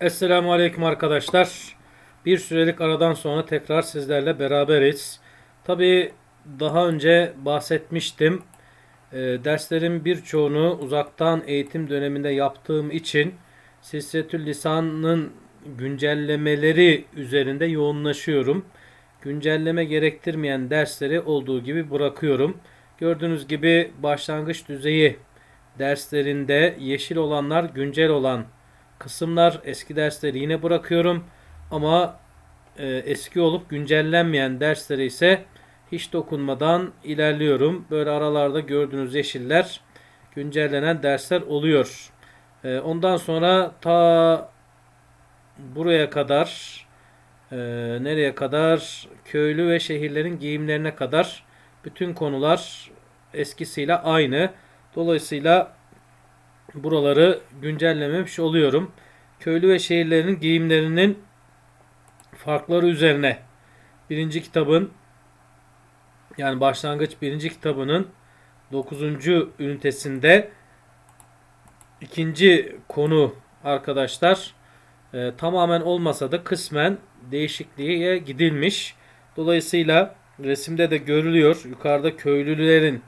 Esselamu Aleyküm arkadaşlar. Bir sürelik aradan sonra tekrar sizlerle beraberiz. Tabi daha önce bahsetmiştim. Ee, derslerin birçoğunu uzaktan eğitim döneminde yaptığım için Sissetül Lisan'ın güncellemeleri üzerinde yoğunlaşıyorum. Güncelleme gerektirmeyen dersleri olduğu gibi bırakıyorum. Gördüğünüz gibi başlangıç düzeyi derslerinde yeşil olanlar güncel olan kısımlar eski dersleri yine bırakıyorum ama e, eski olup güncellenmeyen dersleri ise hiç dokunmadan ilerliyorum. Böyle aralarda gördüğünüz yeşiller güncellenen dersler oluyor. E, ondan sonra ta buraya kadar e, nereye kadar köylü ve şehirlerin giyimlerine kadar bütün konular eskisiyle aynı. Dolayısıyla buraları güncellememiş oluyorum. Köylü ve şehirlerin giyimlerinin farkları üzerine birinci kitabın yani başlangıç birinci kitabının 9. ünitesinde ikinci konu arkadaşlar e, tamamen olmasa da kısmen değişikliğe gidilmiş. Dolayısıyla resimde de görülüyor. Yukarıda köylülerin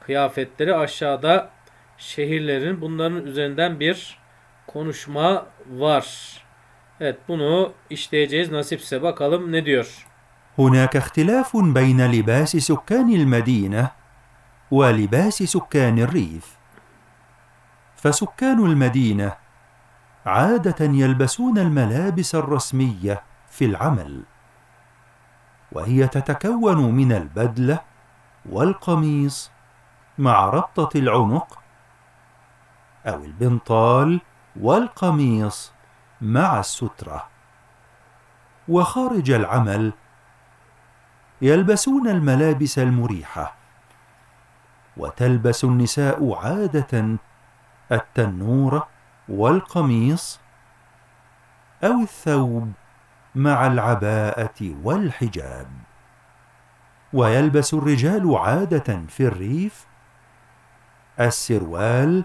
kıyafetleri aşağıda şehirlerin bunların üzerinden bir konuşma var. Evet bunu işleyeceğiz nasipse bakalım ne diyor. هناك اختلاف بين لباس سكان المدينة ولباس سكان الريف. فسكان المدينة عادة يلبسون الملابس الرسمية في العمل، وهي تتكون من البدلة والقميص مع ربطة العنق أو البنطال والقميص مع السترة. وخارج العمل يلبسون الملابس المريحة، وتلبس النساء عادة التنورة والقميص أو الثوب مع العباءة والحجاب. ويلبس الرجال عادة في الريف السروال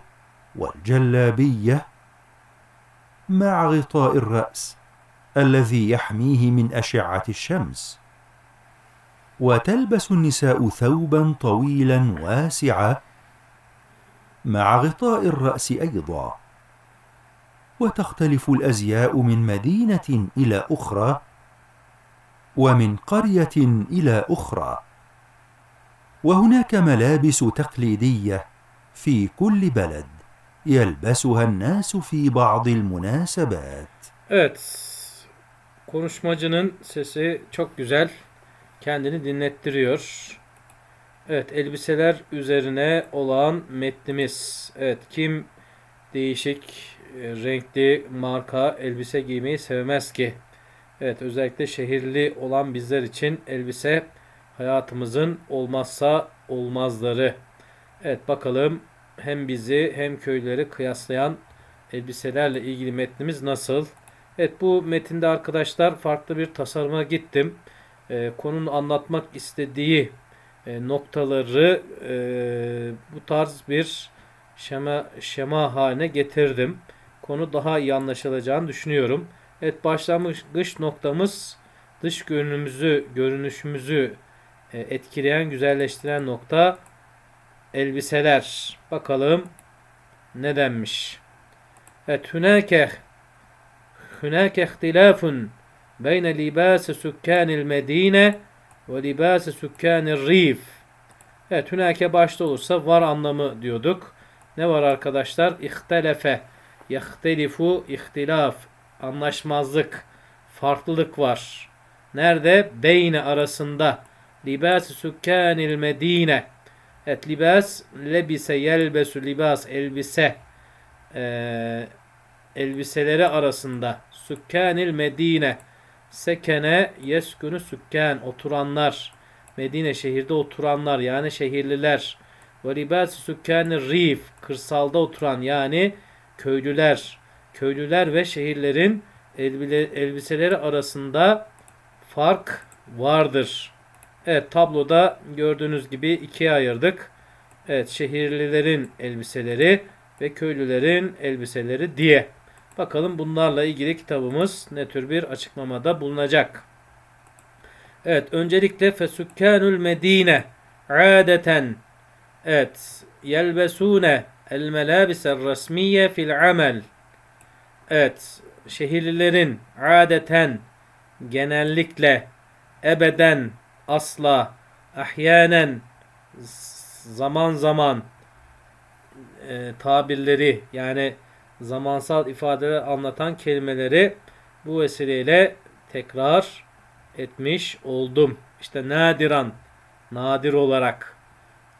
والجلابية مع غطاء الرأس الذي يحميه من أشعة الشمس. وتلبس النساء ثوبا طويلا واسعا مع غطاء الرأس أيضا. وتختلف الأزياء من مدينة إلى أخرى ومن قرية إلى أخرى. وهناك ملابس تقليدية في كل بلد يلبسها الناس في بعض المناسبات. Evet konuşmacının sesi çok güzel kendini dinlettiriyor. Evet elbiseler üzerine olan metnimiz. Evet kim değişik e, renkli marka elbise giymeyi sevmez ki? Evet özellikle şehirli olan bizler için elbise hayatımızın olmazsa olmazları. Evet bakalım hem bizi hem köyleri kıyaslayan elbiselerle ilgili metnimiz nasıl? Evet bu metinde arkadaşlar farklı bir tasarıma gittim. Ee, konunun anlatmak istediği e, noktaları e, bu tarz bir şema, şema haline getirdim. Konu daha iyi anlaşılacağını düşünüyorum. Evet başlangıç noktamız dış görünümümüzü, görünüşümüzü e, etkileyen, güzelleştiren nokta elbiseler. Bakalım ne denmiş. Evet hünake hünake ihtilafun beyne libas sükkanil medine ve libas sükkanil rif. Evet hünake başta olursa var anlamı diyorduk. Ne var arkadaşlar? İhtelefe, yahtelifu, ihtilaf, anlaşmazlık, farklılık var. Nerede? Beyne arasında. Libas sükkanil medine. Evet libas lebise yelbesu libas elbise. Ee, elbiseleri arasında sükkanil medine. Sekene yeskünü sükkan oturanlar. Medine şehirde oturanlar yani şehirliler. Ve libas sükkanil rif kırsalda oturan yani köylüler. Köylüler ve şehirlerin elbiseleri arasında fark vardır. Evet tabloda gördüğünüz gibi ikiye ayırdık. Evet şehirlilerin elbiseleri ve köylülerin elbiseleri diye. Bakalım bunlarla ilgili kitabımız ne tür bir açıklamada bulunacak. Evet öncelikle fesukkanul medine adeten evet yelbesune el melabisel resmiye fil amel evet şehirlilerin adeten genellikle ebeden asla ahyanen zaman zaman e, tabirleri yani zamansal ifadeleri anlatan kelimeleri bu vesileyle tekrar etmiş oldum. İşte nadiran, nadir olarak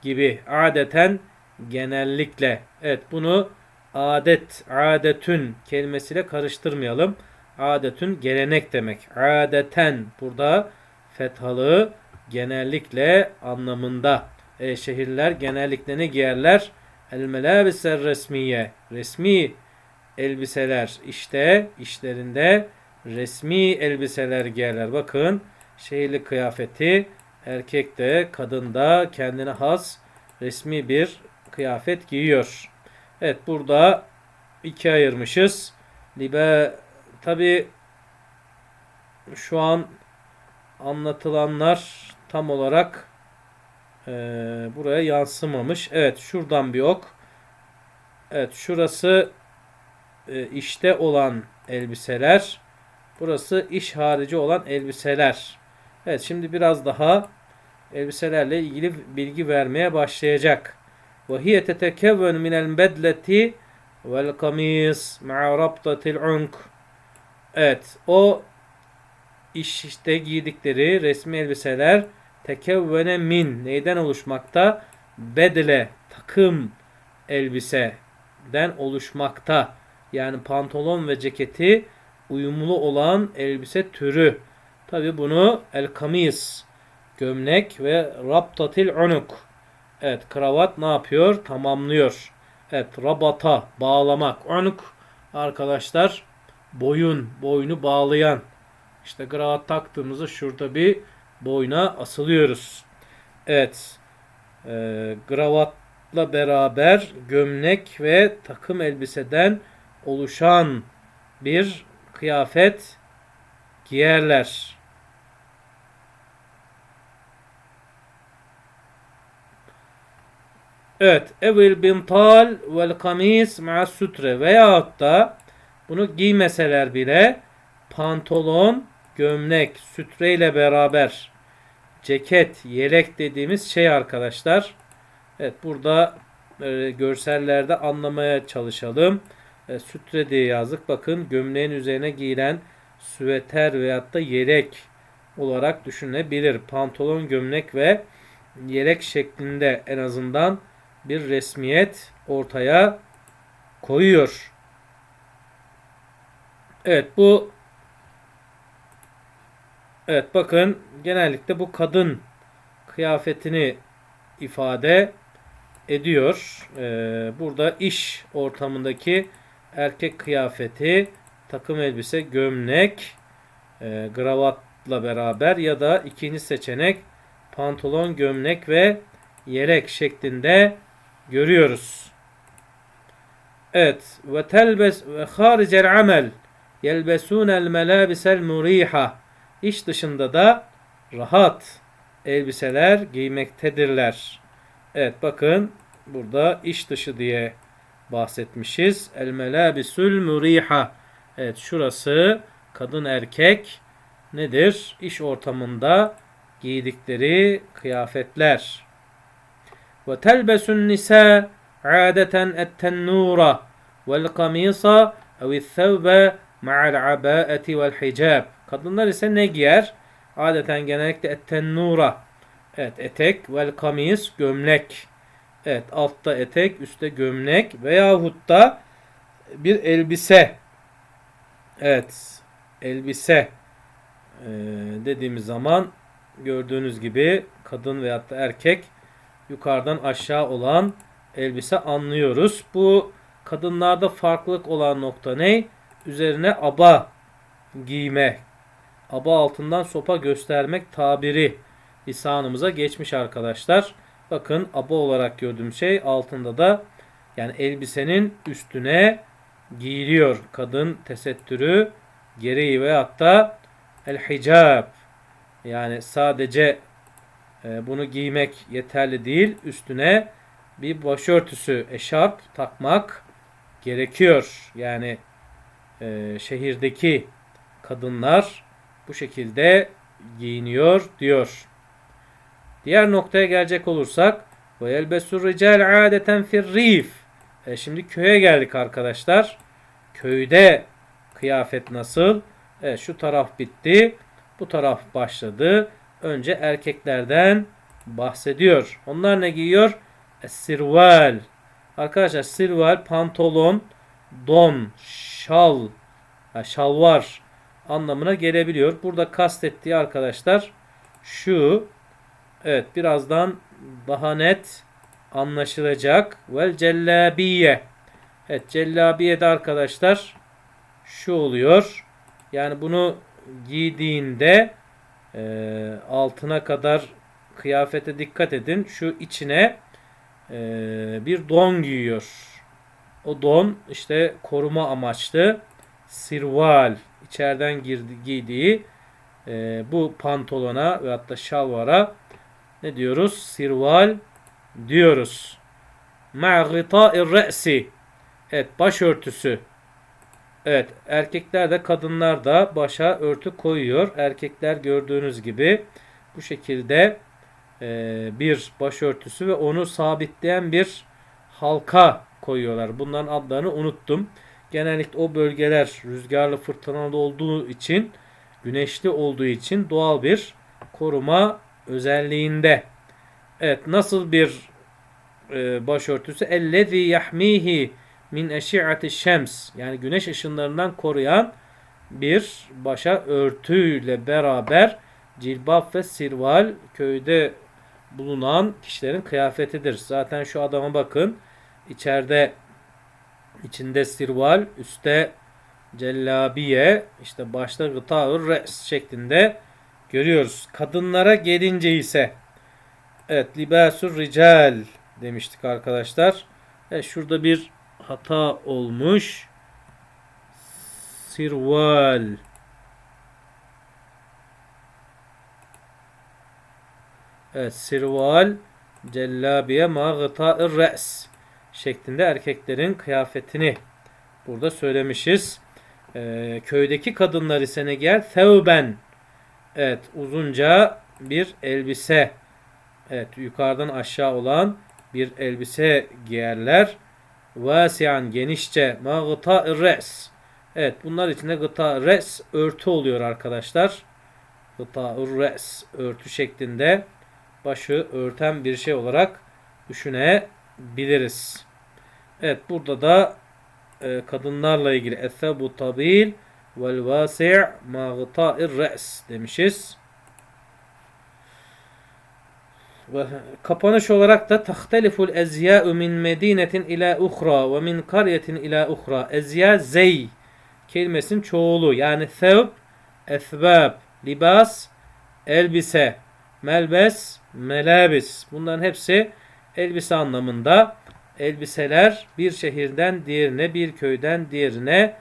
gibi adeten genellikle. Evet bunu adet, adetün kelimesiyle karıştırmayalım. Adetün gelenek demek. Adeten burada fethalı genellikle anlamında. E, şehirler genellikle ne giyerler? El melabiser resmiye. Resmi elbiseler işte işlerinde resmi elbiseler giyerler. Bakın şehirli kıyafeti erkek kadın da kendine has resmi bir kıyafet giyiyor. Evet burada iki ayırmışız. Libe tabi şu an anlatılanlar tam olarak e, buraya yansımamış. Evet şuradan bir ok. Evet şurası e, işte olan elbiseler. Burası iş harici olan elbiseler. Evet şimdi biraz daha elbiselerle ilgili bilgi vermeye başlayacak. Ve hiye tetekevven minel bedleti vel kamis ma'a rabtatil unk. Evet o işte giydikleri resmi elbiseler tekevvene min neyden oluşmakta? Bedle takım elbiseden oluşmakta. Yani pantolon ve ceketi uyumlu olan elbise türü. Tabi bunu el kamis gömlek ve raptatil unuk. Evet kravat ne yapıyor? Tamamlıyor. Evet rabata bağlamak. Unuk arkadaşlar boyun boynu bağlayan. İşte kravat taktığımızda şurada bir boyuna asılıyoruz. Evet. E, kravatla beraber gömlek ve takım elbiseden oluşan bir kıyafet giyerler. Evet. Evil bintal vel kamis ma sutre veyahut da bunu giymeseler bile pantolon, gömlek, sütre ile beraber ceket, yelek dediğimiz şey arkadaşlar. Evet burada e, görsellerde anlamaya çalışalım. E, sütre diye yazdık. Bakın gömleğin üzerine giyilen süveter veyahut da yelek olarak düşünebilir. Pantolon, gömlek ve yelek şeklinde en azından bir resmiyet ortaya koyuyor. Evet bu Evet bakın genellikle bu kadın kıyafetini ifade ediyor. Ee, burada iş ortamındaki erkek kıyafeti, takım elbise, gömlek, e, gravatla beraber ya da ikinci seçenek pantolon, gömlek ve yelek şeklinde görüyoruz. Evet. Ve telbes ve haricel amel yelbesunel melabisel muriha İş dışında da rahat elbiseler giymektedirler. Evet bakın burada iş dışı diye bahsetmişiz. El melabisül muriha. Evet şurası kadın erkek nedir? İş ortamında giydikleri kıyafetler. Ve telbesun nisa adeten et-tennura vel kamisa ev thawbe ma'al abaeti vel hicab. Kadınlar ise ne giyer? Adeten genellikle et-tennura. Evet etek vel kamis gömlek. Evet altta etek, üstte gömlek veyahut da bir elbise. Evet elbise ee, dediğimiz zaman gördüğünüz gibi kadın veyahut da erkek yukarıdan aşağı olan elbise anlıyoruz. Bu kadınlarda farklılık olan nokta ne? Üzerine aba giyme. Aba altından sopa göstermek tabiri lisanımıza geçmiş arkadaşlar. Bakın aba olarak gördüğüm şey altında da yani elbisenin üstüne giyiliyor. Kadın tesettürü gereği veyahut da el hicab yani sadece e, bunu giymek yeterli değil. Üstüne bir başörtüsü, eşarp takmak gerekiyor. Yani e, şehirdeki kadınlar bu şekilde giyiniyor diyor. Diğer noktaya gelecek olursak ve yelbesur rical adeten firrif. E, şimdi köye geldik arkadaşlar. Köyde kıyafet nasıl? Evet şu taraf bitti. Bu taraf başladı. Önce erkeklerden bahsediyor. Onlar ne giyiyor? Sirval. Arkadaşlar sirval pantolon, don, şal, ha, şalvar anlamına gelebiliyor. Burada kastettiği arkadaşlar şu evet birazdan daha net anlaşılacak. Vel cellabiye. Evet cellabiye de arkadaşlar şu oluyor. Yani bunu giydiğinde e, altına kadar kıyafete dikkat edin. Şu içine e, bir don giyiyor. O don işte koruma amaçlı sirval içeriden girdi, giydiği e, bu pantolona ve hatta şalvara ne diyoruz? Sirval diyoruz. Ma gıta'ir re'si. Evet başörtüsü. Evet erkekler de kadınlar da başa örtü koyuyor. Erkekler gördüğünüz gibi bu şekilde e, bir başörtüsü ve onu sabitleyen bir halka koyuyorlar. Bunların adlarını unuttum. Genellikle o bölgeler rüzgarlı fırtınalı olduğu için güneşli olduğu için doğal bir koruma özelliğinde. Evet nasıl bir e, başörtüsü? Ellezî yahmihi min eşi'ati şems yani güneş ışınlarından koruyan bir başa örtüyle beraber cilbap ve sirval köyde bulunan kişilerin kıyafetidir. Zaten şu adama bakın. içeride içinde sirval, üstte cellabiye, işte başta gıtaur res şeklinde görüyoruz. Kadınlara gelince ise evet libasur rical demiştik arkadaşlar. Evet, şurada bir hata olmuş. Sirval. Evet, sirval cellabiye ma gıta'ır re's şeklinde erkeklerin kıyafetini burada söylemişiz. Ee, köydeki kadınlar ise ne giyer? Thevben. Evet, uzunca bir elbise. Evet, yukarıdan aşağı olan bir elbise giyerler. Vasian genişçe ma gıta'ır re's. Evet, bunlar içinde gıta res örtü oluyor arkadaşlar. Gıta'ır res örtü şeklinde başı örten bir şey olarak düşünebiliriz. Evet burada da e, kadınlarla ilgili ethebu tabil vel vasi' ma gıta'ir re's demişiz. Ve kapanış olarak da tahteliful ezya'u min medinetin ila uhra ve min karyetin ila uhra. Ezya zey kelimesinin çoğulu yani thevb, esbab, libas, elbise, melbes, melabis. Bunların hepsi elbise anlamında. Elbiseler bir şehirden diğerine, bir köyden diğerine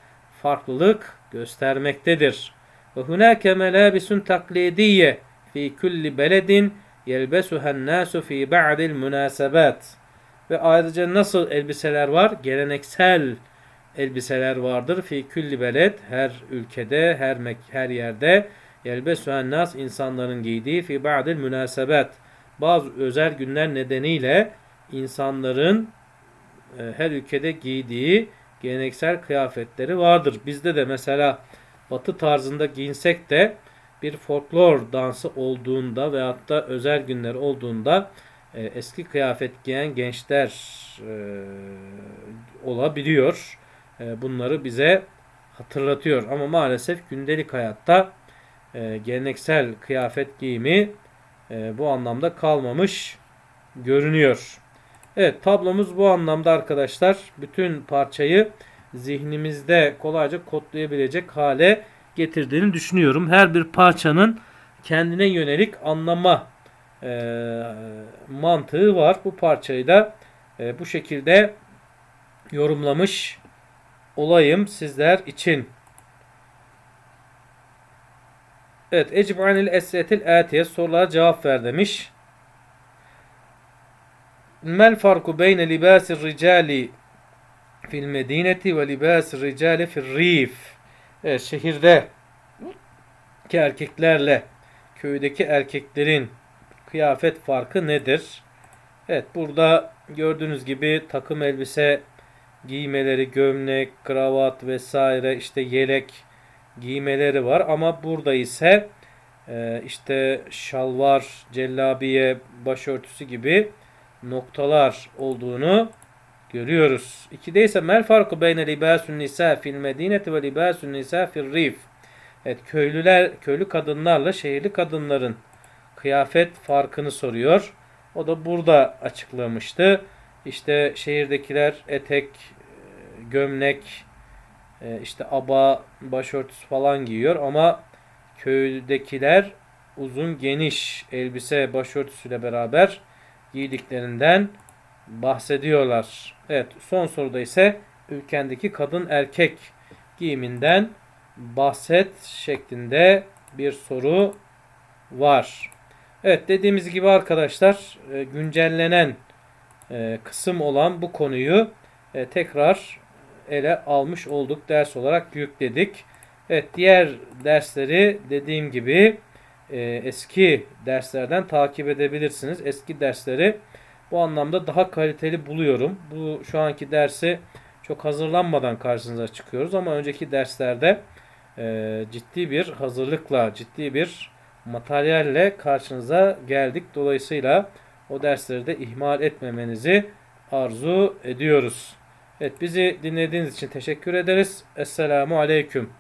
farklılık göstermektedir. Ve hunake melabisun taklidiye fi kulli beledin yelbesuhen nasu fi ba'dil münasebat. Ve ayrıca nasıl elbiseler var? Geleneksel elbiseler vardır. Fi külli beled her ülkede, her mek her yerde yelbesuhen nas insanların giydiği fi ba'dil münasebat. Bazı özel günler nedeniyle insanların her ülkede giydiği geleneksel kıyafetleri vardır. Bizde de mesela batı tarzında giyinsek de bir folklor dansı olduğunda veyahut da özel günler olduğunda e, eski kıyafet giyen gençler e, olabiliyor. E, bunları bize hatırlatıyor. Ama maalesef gündelik hayatta e, geleneksel kıyafet giyimi e, bu anlamda kalmamış görünüyor. Evet tablomuz bu anlamda arkadaşlar. Bütün parçayı zihnimizde kolayca kodlayabilecek hale getirdiğini düşünüyorum. Her bir parçanın kendine yönelik anlama e, mantığı var. Bu parçayı da e, bu şekilde yorumlamış olayım sizler için. Evet. Ecib anil esretil atiye sorulara cevap ver demiş. Mel farku beyne libasir ricali fil medineti ve libasir ricali fil rif. Evet, şehirde ki erkeklerle köydeki erkeklerin kıyafet farkı nedir? Evet burada gördüğünüz gibi takım elbise giymeleri, gömlek, kravat vesaire işte yelek giymeleri var ama burada ise e, işte şalvar, cellabiye, başörtüsü gibi noktalar olduğunu görüyoruz. İkide ise mel farkı beyne libasun nisa fil medineti ve libasun nisa fil rif. Evet köylüler, köylü kadınlarla şehirli kadınların kıyafet farkını soruyor. O da burada açıklamıştı. İşte şehirdekiler etek, e, gömlek, e, işte aba, başörtüsü falan giyiyor ama köydekiler uzun geniş elbise başörtüsüyle beraber giydiklerinden bahsediyorlar. Evet son soruda ise ülkendeki kadın erkek giyiminden bahset şeklinde bir soru var. Evet dediğimiz gibi arkadaşlar e, güncellenen e, kısım olan bu konuyu e, tekrar ele almış olduk. Ders olarak yükledik. Evet diğer dersleri dediğim gibi e, eski derslerden takip edebilirsiniz. Eski dersleri bu anlamda daha kaliteli buluyorum. Bu şu anki dersi çok hazırlanmadan karşınıza çıkıyoruz ama önceki derslerde e, ciddi bir hazırlıkla, ciddi bir materyalle karşınıza geldik. Dolayısıyla o dersleri de ihmal etmemenizi arzu ediyoruz. Evet bizi dinlediğiniz için teşekkür ederiz. Esselamu Aleyküm.